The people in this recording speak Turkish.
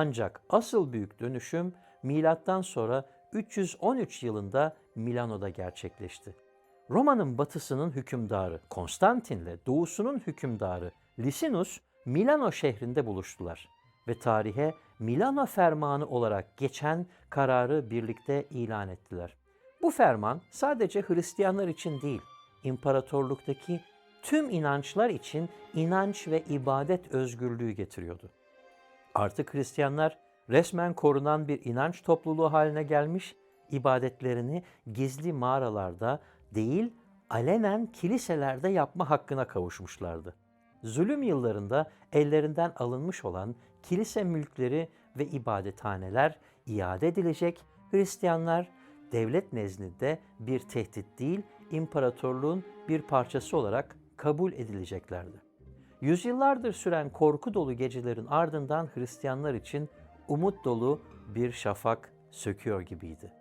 Ancak asıl büyük dönüşüm milattan sonra 313 yılında Milano'da gerçekleşti. Roma'nın batısının hükümdarı Konstantin'le doğusunun hükümdarı Lisinus Milano şehrinde buluştular ve tarihe Milano Fermanı olarak geçen kararı birlikte ilan ettiler. Bu ferman sadece Hristiyanlar için değil, imparatorluktaki tüm inançlar için inanç ve ibadet özgürlüğü getiriyordu. Artık Hristiyanlar resmen korunan bir inanç topluluğu haline gelmiş, ibadetlerini gizli mağaralarda değil, alenen kiliselerde yapma hakkına kavuşmuşlardı. Zulüm yıllarında ellerinden alınmış olan kilise mülkleri ve ibadethaneler iade edilecek, Hristiyanlar devlet nezdinde bir tehdit değil, imparatorluğun bir parçası olarak kabul edileceklerdi. Yüzyıllardır süren korku dolu gecelerin ardından Hristiyanlar için umut dolu bir şafak söküyor gibiydi.